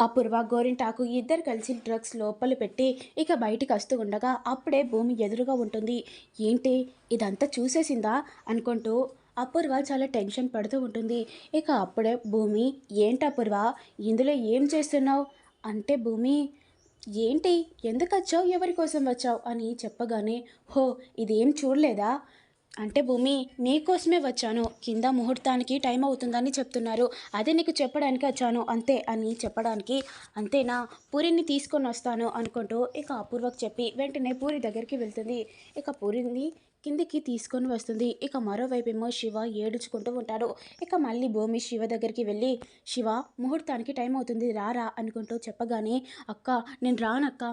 అపూర్వ గోరింటాకు ఇద్దరు కలిసి డ్రగ్స్ లోపల పెట్టి ఇక బయటికి వస్తూ ఉండగా అప్పుడే భూమి ఎదురుగా ఉంటుంది. ఏంటి? ఇదంతా చూసేసిందా? అనుకుంటూ అపూర్వ చాలా టెన్షన్ పడుతూ ఉంటుంది. ఇక అప్పుడే భూమి ఏంటి అపూర్వ? ఇందులో ఏం చేస్తున్నావు? అంటే భూమి ఏంటి? ఎందుకు వచ్చావు? ఎవరి కోసం వచ్చావు? అని చెప్పగానే హో ఇదేం చూడలేదా? అంటే భూమి నీకోసమే వచ్చాను. కింద ముహూర్తానికి టైం అవుతుందని చెప్తున్నారు. అదే నీకు చెప్పడానికి వచ్చాను. అంతే అని చెప్పడానికి అంతేనా? పూరిని తీసుకొని వస్తాను అనుకుంటూ ఇక అపూర్వకు చెప్పి వెంటనే పూరి దగ్గరికి వెళ్తుంది. ఇక పూరిని కిందికి తీసుకొని వస్తుంది. ఇక మరోవైపేమో శివ ఏడుచుకుంటూ ఉంటాడు. ఇక మళ్ళీ భూమి శివ దగ్గరికి వెళ్ళి శివ ముహూర్తానికి టైం అవుతుంది. రారా అనుకుంటూ చెప్పగానే అక్క నేను రానక్క.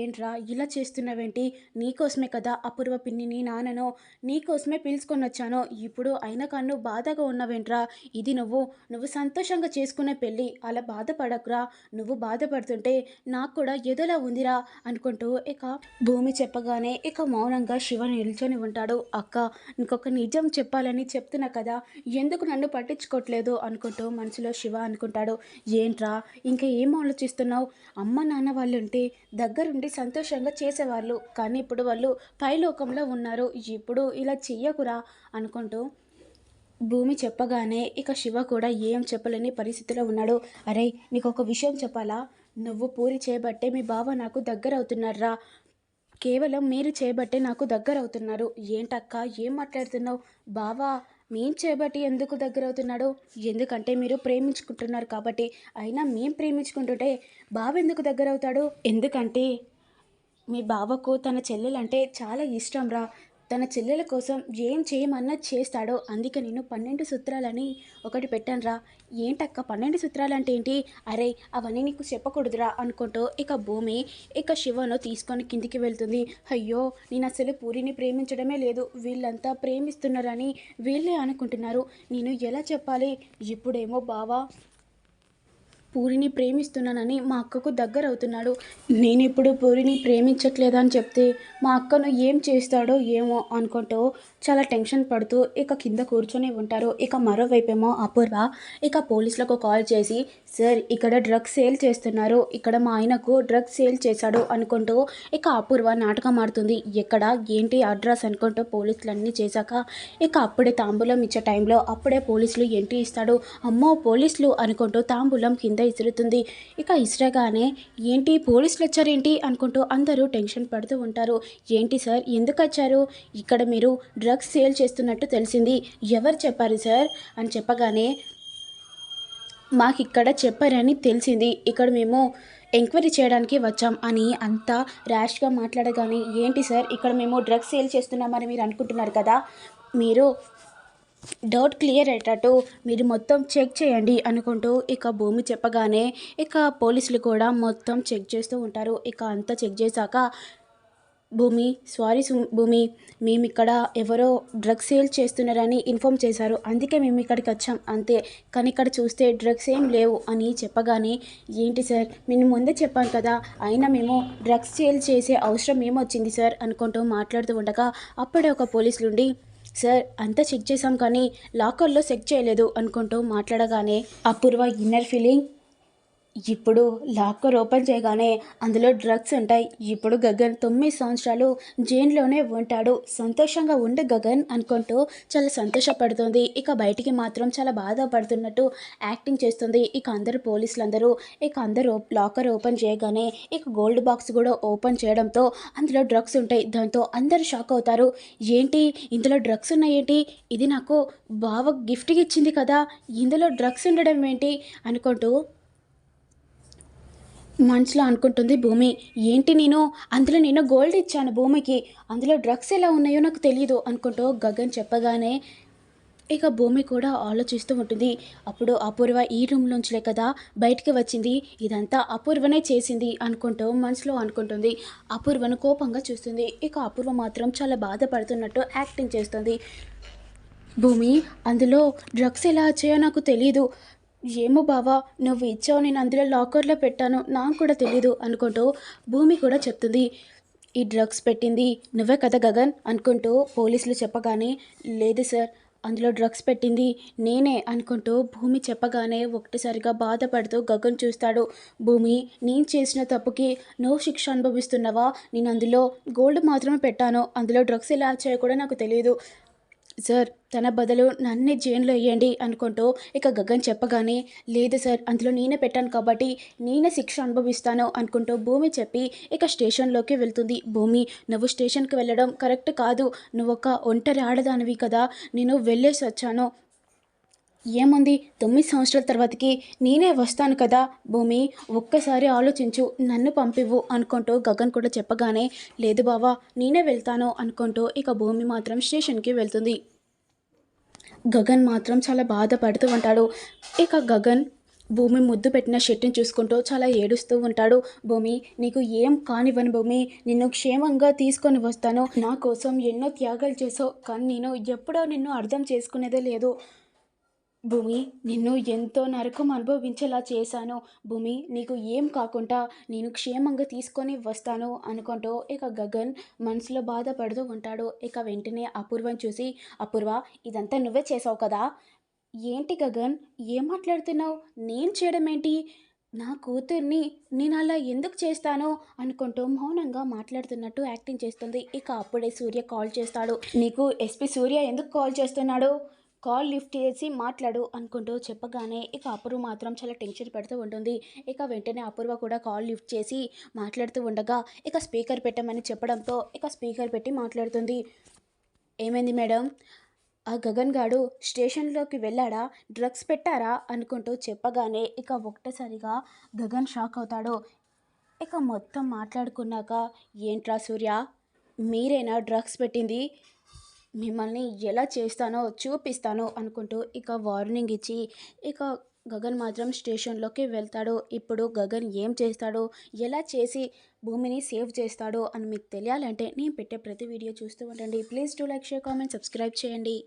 ఏంట్రా? ఇలా చేస్తున్నావేంటి? నీకోసమే కదా అపూర్వ పిన్నిని నాన్నను నీకోసమే పిలుచుకొని వచ్చాను. ఇప్పుడు అయినా కన్ను బాధగా ఉన్నవేంట్రా? ఇది నువ్వు నువ్వు సంతోషంగా చేసుకునే పెళ్ళి. అలా బాధపడకురా. నువ్వు బాధపడుతుంటే నాకు కూడా ఎదోలా ఉందిరా అనుకుంటూ ఇక భూమి చెప్పగానే ఇక మౌనంగా శివ నిల్చొని ఉంటాడు. అక్క ఇంకొక నిజం చెప్పాలని చెప్తున్నా కదా ఎందుకు నన్ను పట్టించుకోవట్లేదు అనుకుంటూ మనసులో శివ అనుకుంటాడు. ఏంట్రా ఇంకా ఏం ఆలోచిస్తున్నావు? అమ్మ నాన్న వాళ్ళు ఉంటే దగ్గరుండి సంతోషంగా చేసేవాళ్ళు. కానీ ఇప్పుడు వాళ్ళు పైలోకంలో ఉన్నారు. ఇప్పుడు ఇలా చెయ్యకురా అనుకుంటూ భూమి చెప్పగానే ఇక శివ కూడా ఏం చెప్పలేని పరిస్థితిలో ఉన్నాడు. అరే నీకు ఒక విషయం చెప్పాలా? నువ్వు పూరి చేయబట్టే మీ బావ నాకు దగ్గర అవుతున్నారా కేవలం మీరు చేయబట్టే నాకు దగ్గర అవుతున్నారు ఏంటక్క? ఏం మాట్లాడుతున్నావు? బావా మేం చేయబట్టి ఎందుకు దగ్గర అవుతున్నాడు ఎందుకంటే మీరు ప్రేమించుకుంటున్నారు కాబట్టి. అయినా మేం ప్రేమించుకుంటుంటే బావ ఎందుకు దగ్గర అవుతాడు ఎందుకంటే మీ బావకు తన చెల్లెలంటే చాలా ఇష్టం రా. తన చెల్లెల కోసం ఏం చేయమన్నా చేస్తాడో అందుకే నేను పన్నెండు సూత్రాలని ఒకటి పెట్టానురా. ఏంటక్క పన్నెండు సూత్రాలు అంటే ఏంటి అరే అవన్నీ నీకు చెప్పకూడదురా అనుకుంటూ ఇక భూమి ఇక శివను తీసుకొని కిందికి వెళ్తుంది. అయ్యో నేను అసలు పూరిని ప్రేమించడమే లేదు. వీళ్ళంతా ప్రేమిస్తున్నారని వీళ్ళే అనుకుంటున్నారు. నేను ఎలా చెప్పాలి? ఇప్పుడేమో బావా పూరిని ప్రేమిస్తున్నానని మా అక్కకు దగ్గర అవుతున్నాడు నేను ఇప్పుడు పూరిని ప్రేమించట్లేదని చెప్తే మా అక్కను ఏం చేస్తాడో ఏమో అనుకుంటూ చాలా టెన్షన్ పడుతూ ఇక కింద కూర్చొని ఉంటారు. ఇక మరోవైపేమో అపూర్వ. ఇక పోలీసులకు కాల్ చేసి సార్ ఇక్కడ డ్రగ్స్ సేల్ చేస్తున్నారు. ఇక్కడ మా ఆయనకు డ్రగ్స్ సేల్ చేశాడు అనుకుంటూ ఇక అపూర్వ నాటకం ఆడుతుంది. ఎక్కడ? ఏంటి? అడ్రస్ అనుకుంటూ పోలీసులు అన్నీ చేశాక ఇక అప్పుడే తాంబూలం ఇచ్చే టైంలో అప్పుడే పోలీసులు ఏంటి ఇస్తాడు. అమ్మో పోలీసులు అనుకుంటూ తాంబూలం కింద ఇసురుతుంది. ఇక ఇసురగానే ఏంటి పోలీసులు వచ్చారేంటి అనుకుంటూ అందరూ టెన్షన్ పడుతూ ఉంటారు. ఏంటి సార్? ఎందుకు వచ్చారు? ఇక్కడ మీరు డ్రగ్స్ సేల్ చేస్తున్నట్టు తెలిసింది. ఎవరు చెప్పారు సార్? అని చెప్పగానే మాకు ఇక్కడ చెప్పారని తెలిసింది. ఇక్కడ మేము ఎంక్వైరీ చేయడానికి వచ్చాం అని అంతా ర్యాష్గా మాట్లాడగానే ఏంటి సార్? ఇక్కడ మేము డ్రగ్స్ సేల్ చేస్తున్నామని మీరు అనుకుంటున్నారు కదా? మీరు డౌట్ క్లియర్ అయ్యేటట్టు మీరు మొత్తం చెక్ చేయండి అనుకుంటూ ఇక భూమి చెప్పగానే ఇక పోలీసులు కూడా మొత్తం చెక్ చేస్తూ ఉంటారు. ఇక అంతా చెక్ చేశాక భూమి సారీ భూమి మేము ఇక్కడ ఎవరో డ్రగ్స్ సేల్ చేస్తున్నారని ఇన్ఫామ్ చేశారు. అందుకే మేము ఇక్కడికి వచ్చాం. అంతే. కానీ ఇక్కడ చూస్తే డ్రగ్స్ ఏం లేవు అని చెప్పగానే ఏంటి సార్? నేను ముందే చెప్పాను కదా. అయినా మేము డ్రగ్స్ సేల్ చేసే అవసరం ఏమొచ్చింది సార్? అనుకుంటూ మాట్లాడుతూ ఉండగా అప్పుడే ఒక పోలీసులుండి సార్ అంతా చెక్ చేసాం కానీ లాకర్లో చెక్ చేయలేదు అనుకుంటూ మాట్లాడగానే అపూర్వ ఇన్నర్ ఫీలింగ్ ఇప్పుడు లాకర్ ఓపెన్ చేయగానే అందులో డ్రగ్స్ ఉంటాయి. ఇప్పుడు గగన్ తొమ్మిది సంవత్సరాలు జైల్లోనే ఉంటాడు. సంతోషంగా ఉండే గగన్ అనుకుంటూ చాలా సంతోషపడుతుంది. ఇక బయటికి మాత్రం చాలా బాధపడుతున్నట్టు యాక్టింగ్ చేస్తుంది. ఇక అందరు పోలీసులు అందరూ ఇక అందరూ లాకర్ ఓపెన్ చేయగానే ఇక గోల్డ్ బాక్స్ కూడా ఓపెన్ చేయడంతో అందులో డ్రగ్స్ ఉంటాయి. దాంతో అందరూ షాక్ అవుతారు. ఏంటి? ఇందులో డ్రగ్స్ ఉన్నాయేంటి? ఇది నాకు బావ గిఫ్ట్గా ఇచ్చింది కదా. ఇందులో డ్రగ్స్ ఉండడం ఏంటి? అనుకుంటూ మనసులో అనుకుంటుంది భూమి ఏంటి నేను? అందులో నేను గోల్డ్ ఇచ్చాను భూమికి. అందులో డ్రగ్స్ ఎలా ఉన్నాయో నాకు తెలియదు అనుకుంటూ గగన్ చెప్పగానే ఇక భూమి కూడా ఆలోచిస్తూ ఉంటుంది. అప్పుడు అపూర్వ ఈ రూమ్లోంచలే కదా బయటికి వచ్చింది. ఇదంతా అపూర్వనే చేసింది అనుకుంటూ మనసులో అనుకుంటుంది. అపూర్వను కోపంగా చూస్తుంది. ఇక అపూర్వ మాత్రం చాలా బాధపడుతున్నట్టు యాక్టింగ్ చేస్తుంది. భూమి అందులో డ్రగ్స్ ఎలా వచ్చాయో నాకు తెలియదు ఏమో బావా నువ్వు ఇచ్చావు నేను అందులో లాకర్లో పెట్టాను నాకు కూడా తెలీదు అనుకుంటూ భూమి కూడా చెప్తుంది. ఈ డ్రగ్స్ పెట్టింది నువ్వే కదా గగన్ అనుకుంటూ పోలీసులు చెప్పగానే లేదు సార్ అందులో డ్రగ్స్ పెట్టింది నేనే అనుకుంటూ భూమి చెప్పగానే ఒకటిసారిగా బాధపడుతూ గగన్ చూస్తాడు. భూమి నేను చేసిన తప్పుకి నువ్వు శిక్ష అనుభవిస్తున్నావా? నేను అందులో గోల్డ్ మాత్రమే పెట్టాను అందులో డ్రగ్స్ ఎలా వచ్చాయో కూడా నాకు తెలియదు సార్ తన బదులు నన్నే జైల్లో వేయండి అనుకుంటూ ఇక గగన్ చెప్పగానే లేదు సార్ అందులో నేనే పెట్టాను కాబట్టి నేనే శిక్ష అనుభవిస్తాను అనుకుంటూ భూమి చెప్పి ఇక స్టేషన్లోకి వెళ్తుంది. భూమి నువ్వు స్టేషన్కి వెళ్ళడం కరెక్ట్ కాదు. నువ్వు ఒక ఒంటరి ఆడదానివి కదా. నేను వెళ్ళేసి వచ్చాను. ఏముంది? తొమ్మిది సంవత్సరాల తర్వాతకి నేనే వస్తాను కదా. భూమి ఒక్కసారి ఆలోచించు నన్ను పంపివ్వు అనుకుంటూ గగన్ కూడా చెప్పగానే లేదు బావా నేనే వెళ్తాను అనుకుంటూ ఇక భూమి మాత్రం స్టేషన్కి వెళ్తుంది. గగన్ మాత్రం చాలా బాధపడుతూ ఉంటాడు. ఇక గగన్ భూమి ముద్దు పెట్టిన షెట్ని చూసుకుంటూ చాలా ఏడుస్తూ ఉంటాడు. భూమి నీకు ఏం కానివ్వను భూమి నిన్ను క్షేమంగా తీసుకొని వస్తాను. నా కోసం ఎన్నో త్యాగాలు చేసావు కానీ నేను ఎప్పుడో నిన్ను అర్థం చేసుకునేదే లేదు. భూమి నిన్ను ఎంతో నరకం అనుభవించేలా చేశాను. భూమి నీకు ఏం కాకుండా నేను క్షేమంగా తీసుకొని వస్తాను అనుకుంటూ ఇక గగన్ మనసులో బాధపడుతూ ఉంటాడు. ఇక వెంటనే అపూర్వం చూసి అపూర్వ ఇదంతా నువ్వే చేసావు కదా? ఏంటి గగన్? ఏం మాట్లాడుతున్నావు? నేను చేయడం ఏంటి? నా కూతుర్ని నేను అలా ఎందుకు చేస్తాను? అనుకుంటూ మౌనంగా మాట్లాడుతున్నట్టు యాక్టింగ్ చేస్తుంది. ఇక అప్పుడే సూర్య కాల్ చేస్తాడు. నీకు ఎస్పీ సూర్య ఎందుకు కాల్ చేస్తున్నాడు? కాల్ లిఫ్ట్ చేసి మాట్లాడు అనుకుంటూ చెప్పగానే ఇక అపూర్వ మాత్రం చాలా టెన్షన్ పెడుతూ ఉంటుంది. ఇక వెంటనే అపూర్వ కూడా కాల్ లిఫ్ట్ చేసి మాట్లాడుతూ ఉండగా ఇక స్పీకర్ పెట్టమని చెప్పడంతో ఇక స్పీకర్ పెట్టి మాట్లాడుతుంది. ఏమైంది మేడం? ఆ గగన్ గాడు స్టేషన్లోకి వెళ్ళాడా? డ్రగ్స్ పెట్టారా? అనుకుంటూ చెప్పగానే ఇక ఒక్కసారిగా గగన్ షాక్ అవుతాడు. ఇక మొత్తం మాట్లాడుకున్నాక ఏంట్రా సూర్య? మీరేనా డ్రగ్స్ పెట్టింది? మిమ్మల్ని ఎలా చేస్తానో చూపిస్తాను అనుకుంటూ ఇక వార్నింగ్ ఇచ్చి ఇక గగన్ మాత్రం స్టేషన్లోకి వెళ్తాడు. ఇప్పుడు గగన్ ఏం చేస్తాడో ఎలా చేసి భూమిని సేవ్ చేస్తాడో అని మీకు తెలియాలంటే నేను పెట్టే ప్రతి వీడియో చూస్తూ ఉండండి. Please do like share comment subscribe చేయండి.